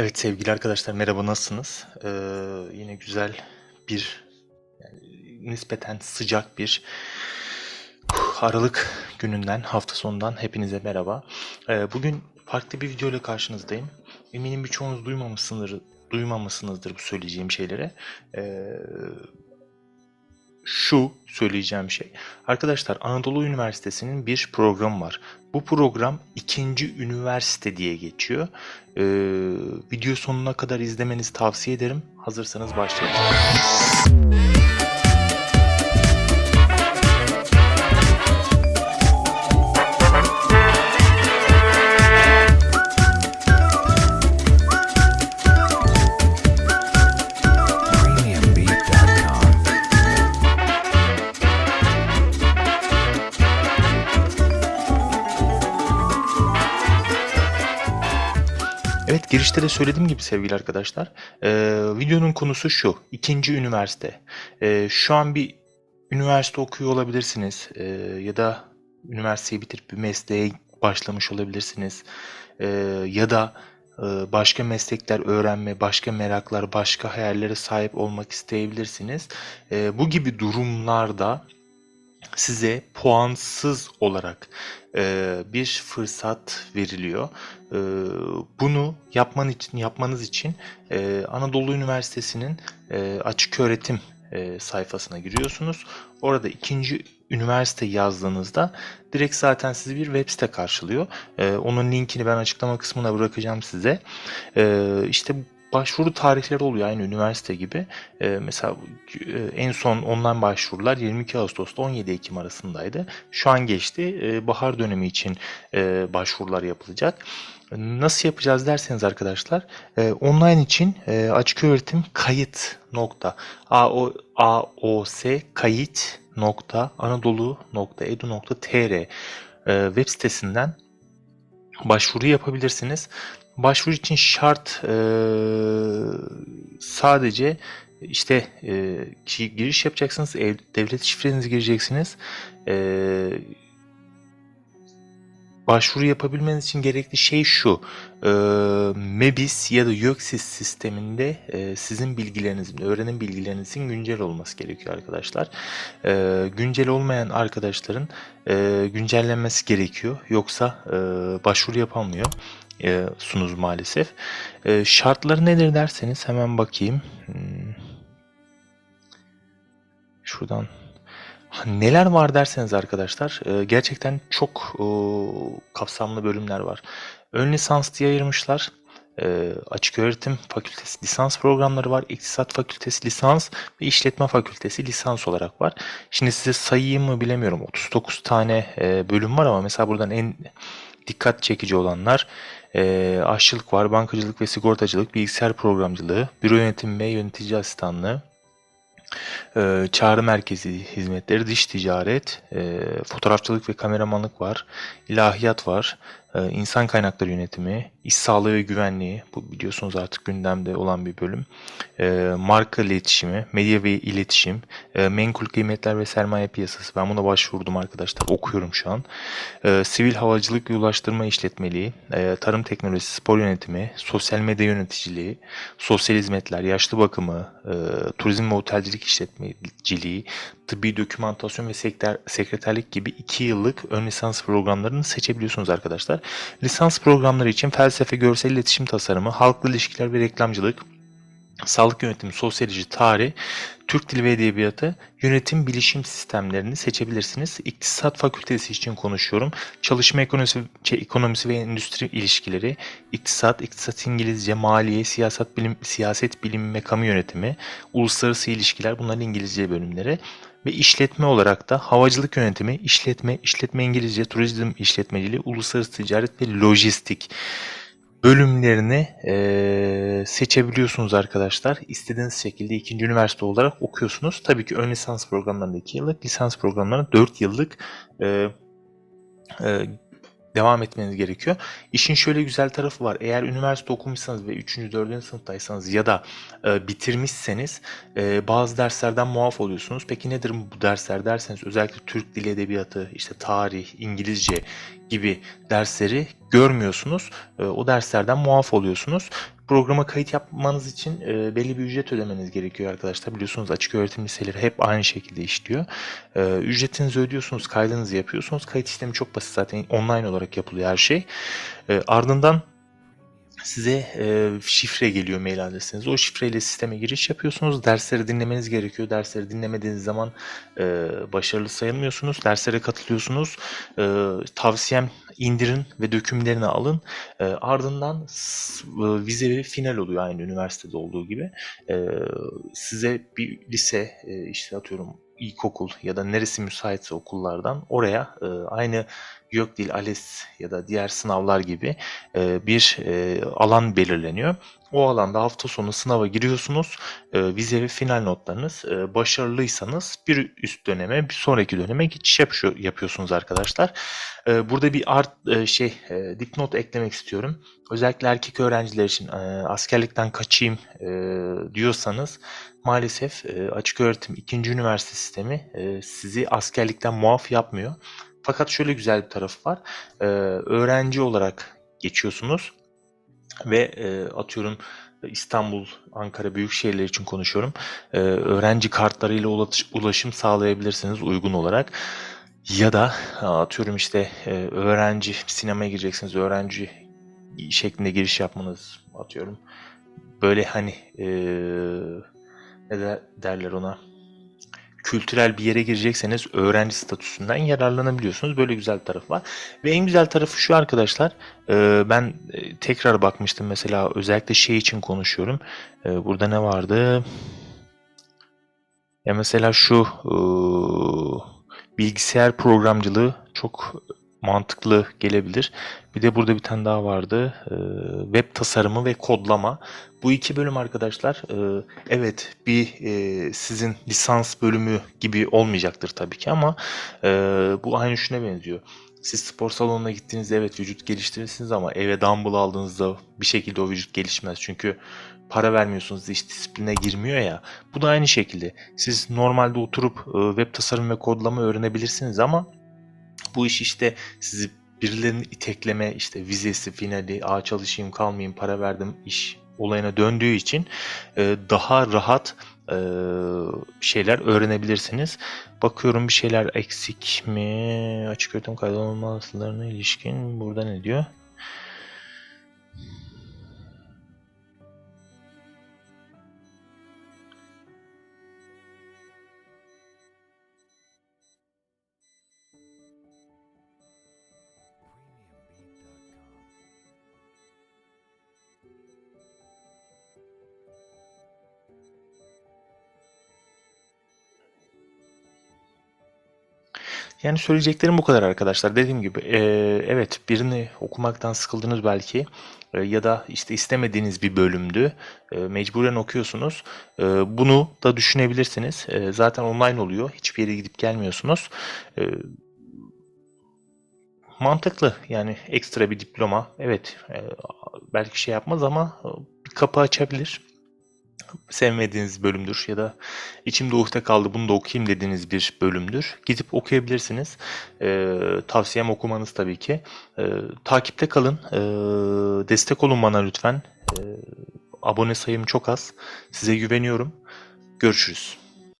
Evet sevgili arkadaşlar merhaba nasılsınız? Ee, yine güzel bir yani nispeten sıcak bir Aralık gününden hafta sonundan hepinize merhaba. Ee, bugün farklı bir video ile karşınızdayım. Eminim birçoğunuz duymamışsınızdır, duymamışsınızdır bu söyleyeceğim şeyleri. Ee, şu söyleyeceğim şey. Arkadaşlar Anadolu Üniversitesi'nin bir programı var. Bu program ikinci üniversite diye geçiyor. Ee, video sonuna kadar izlemenizi tavsiye ederim. Hazırsanız başlayalım. Girişte de söylediğim gibi sevgili arkadaşlar. ee, videonun konusu şu. ikinci üniversite. Ee, şu an bir üniversite okuyor olabilirsiniz. ee, ya da üniversiteyi bitirip bir mesleğe başlamış olabilirsiniz. Ee, ya da e, başka meslekler öğrenme, başka meraklar, başka hayallere sahip olmak isteyebilirsiniz. Bu gibi durumlarda size puansız olarak e, bir fırsat veriliyor. E, bunu yapman için yapmanız için e, Anadolu Üniversitesi'nin e, açık öğretim e, sayfasına giriyorsunuz. Orada ikinci üniversite yazdığınızda direkt zaten sizi bir web site karşılıyor. E, onun linkini ben açıklama kısmına bırakacağım size. E, işte başvuru tarihleri oluyor aynı üniversite gibi. E, mesela e, en son online başvurular 22 Ağustos'ta 17 Ekim arasındaydı. Şu an geçti. E, bahar dönemi için e, başvurular yapılacak. Nasıl yapacağız derseniz arkadaşlar e, online için e, açık öğretim kayıt nokta AO, kayıt nokta anadolu nokta edu nokta tr e, web sitesinden başvuru yapabilirsiniz. Başvuru için şart e, sadece işte e, giriş yapacaksınız, ev, devlet şifrenizi gireceksiniz. E, başvuru yapabilmeniz için gerekli şey şu. E, MEBIS ya da YÖKSİS sisteminde e, sizin bilgilerinizin, öğrenim bilgilerinizin güncel olması gerekiyor arkadaşlar. E, güncel olmayan arkadaşların e, güncellenmesi gerekiyor. Yoksa e, başvuru yapamıyor e, sunuz maalesef. E, şartları nedir derseniz hemen bakayım. Hmm. Şuradan Neler var derseniz arkadaşlar e, gerçekten çok e, kapsamlı bölümler var. Ön lisans diye ayırmışlar. E, Açık öğretim fakültesi lisans programları var. İktisat fakültesi lisans ve işletme fakültesi lisans olarak var. Şimdi size sayayım mı bilemiyorum. 39 tane bölüm var ama mesela buradan en dikkat çekici olanlar e, aşçılık var, bankacılık ve sigortacılık, bilgisayar programcılığı, büro yönetimi ve yönetici asistanlığı, e, çağrı merkezi hizmetleri, dış ticaret, e, fotoğrafçılık ve kameramanlık var, ilahiyat var, insan kaynakları yönetimi, iş sağlığı ve güvenliği, bu biliyorsunuz artık gündemde olan bir bölüm, e, marka iletişimi, medya ve iletişim, e, menkul kıymetler ve sermaye piyasası, ben buna başvurdum arkadaşlar, okuyorum şu an, e, sivil havacılık ve ulaştırma işletmeliği, e, tarım teknolojisi, spor yönetimi, sosyal medya yöneticiliği, sosyal hizmetler, yaşlı bakımı, e, turizm ve otelcilik işletmeciliği, tıbbi dokümantasyon ve sekter, sekreterlik gibi 2 yıllık ön lisans programlarını seçebiliyorsunuz arkadaşlar. Lisans programları için felsefe, görsel iletişim tasarımı, halkla ilişkiler ve reklamcılık, sağlık yönetimi, sosyoloji, tarih, Türk Dili ve Edebiyatı, yönetim bilişim sistemlerini seçebilirsiniz. İktisat fakültesi için konuşuyorum. Çalışma ekonomisi, şey, ekonomisi ve endüstri ilişkileri, iktisat, iktisat İngilizce, maliye, siyaset bilim, siyaset bilimi ve kamu yönetimi, uluslararası ilişkiler bunların İngilizce bölümleri ve işletme olarak da havacılık yönetimi, işletme, işletme İngilizce, turizm işletmeciliği, uluslararası ticaret ve lojistik bölümlerini eee, seçebiliyorsunuz arkadaşlar. İstediğiniz şekilde ikinci üniversite olarak okuyorsunuz. Tabii ki ön lisans programlarında 2 yıllık, lisans programlarında 4 yıllık eee, eee, devam etmeniz gerekiyor. İşin şöyle güzel tarafı var. Eğer üniversite okumuşsanız ve 3. 4. sınıftaysanız ya da e, bitirmişseniz e, bazı derslerden muaf oluyorsunuz. Peki nedir bu dersler derseniz özellikle Türk Dili Edebiyatı, işte tarih, İngilizce gibi dersleri görmüyorsunuz. E, o derslerden muaf oluyorsunuz. programa kayıt yapmanız için e, belli bir ücret ödemeniz gerekiyor arkadaşlar. Biliyorsunuz açık öğretim liseleri hep aynı şekilde işliyor. E, ücretinizi ödüyorsunuz, kaydınızı yapıyorsunuz. Kayıt işlemi çok basit zaten online olarak yapılıyor her şey. E, ardından size e, şifre geliyor mail adresiniz. O şifreyle sisteme giriş yapıyorsunuz. Dersleri dinlemeniz gerekiyor. Dersleri dinlemediğiniz zaman e, başarılı sayılmıyorsunuz. Derslere katılıyorsunuz. E, tavsiyem indirin ve dökümlerini alın. E, ardından e, vize ve final oluyor aynı üniversitede olduğu gibi. E, size bir lise e, işte atıyorum ilkokul ya da neresi müsaitse okullardan oraya e, aynı YÖKDİL, ALES ya da diğer sınavlar gibi e, bir e, alan belirleniyor. O alanda hafta sonu sınava giriyorsunuz. E, vize ve final notlarınız e, başarılıysanız bir üst döneme, bir sonraki döneme geçiş yapıyor, yapıyorsunuz arkadaşlar. E, burada bir art e, şey e, dipnot eklemek istiyorum. Özellikle erkek öğrenciler için e, askerlikten kaçayım e, diyorsanız maalesef e, açık öğretim ikinci üniversite sistemi e, sizi askerlikten muaf yapmıyor. Fakat şöyle güzel bir tarafı var. E, öğrenci olarak geçiyorsunuz ve e, atıyorum İstanbul, Ankara büyük şehirler için konuşuyorum. E, öğrenci kartlarıyla ulaş- ulaşım sağlayabilirsiniz uygun olarak. Ya da atıyorum işte e, öğrenci sinemaya gireceksiniz. Öğrenci şeklinde giriş yapmanız atıyorum. Böyle hani e, ne de- derler ona kültürel bir yere girecekseniz öğrenci statüsünden yararlanabiliyorsunuz. Böyle güzel tarafı var. Ve en güzel tarafı şu arkadaşlar. e, ben e, tekrar bakmıştım mesela özellikle şey için konuşuyorum. E, burada ne vardı? Ya mesela şu bilgisayar programcılığı çok mantıklı gelebilir. Bir de burada bir tane daha vardı. E, web tasarımı ve kodlama. Bu iki bölüm arkadaşlar e, evet bir e, sizin lisans bölümü gibi olmayacaktır tabii ki ama e, bu aynı şuna benziyor. Siz spor salonuna gittiğinizde evet vücut geliştirirsiniz ama eve dumbbell aldığınızda bir şekilde o vücut gelişmez. Çünkü para vermiyorsunuz iş disipline girmiyor ya. Bu da aynı şekilde. Siz normalde oturup web tasarım ve kodlama öğrenebilirsiniz ama bu iş işte sizi birilerinin itekleme işte vizesi, finali, a çalışayım kalmayayım para verdim iş olayına döndüğü için e, daha rahat e, şeyler öğrenebilirsiniz. Bakıyorum bir şeyler eksik mi? Açık öğretim kaydolmalarına ilişkin burada ne diyor? Yani söyleyeceklerim bu kadar arkadaşlar. Dediğim gibi e, evet birini okumaktan sıkıldınız belki E, ya da işte istemediğiniz bir bölümdü. E, mecburen okuyorsunuz. E, bunu da düşünebilirsiniz. E, zaten online oluyor. Hiçbir yere gidip gelmiyorsunuz. E, mantıklı yani ekstra bir diploma. Evet e, belki şey yapmaz ama bir kapı açabilir sevmediğiniz bölümdür ya da içimde ukde kaldı bunu da okuyayım dediğiniz bir bölümdür. Gidip okuyabilirsiniz. Ee, tavsiyem okumanız tabii ki. Ee, takipte kalın. Ee, destek olun bana lütfen. Ee, abone sayım çok az. Size güveniyorum. Görüşürüz.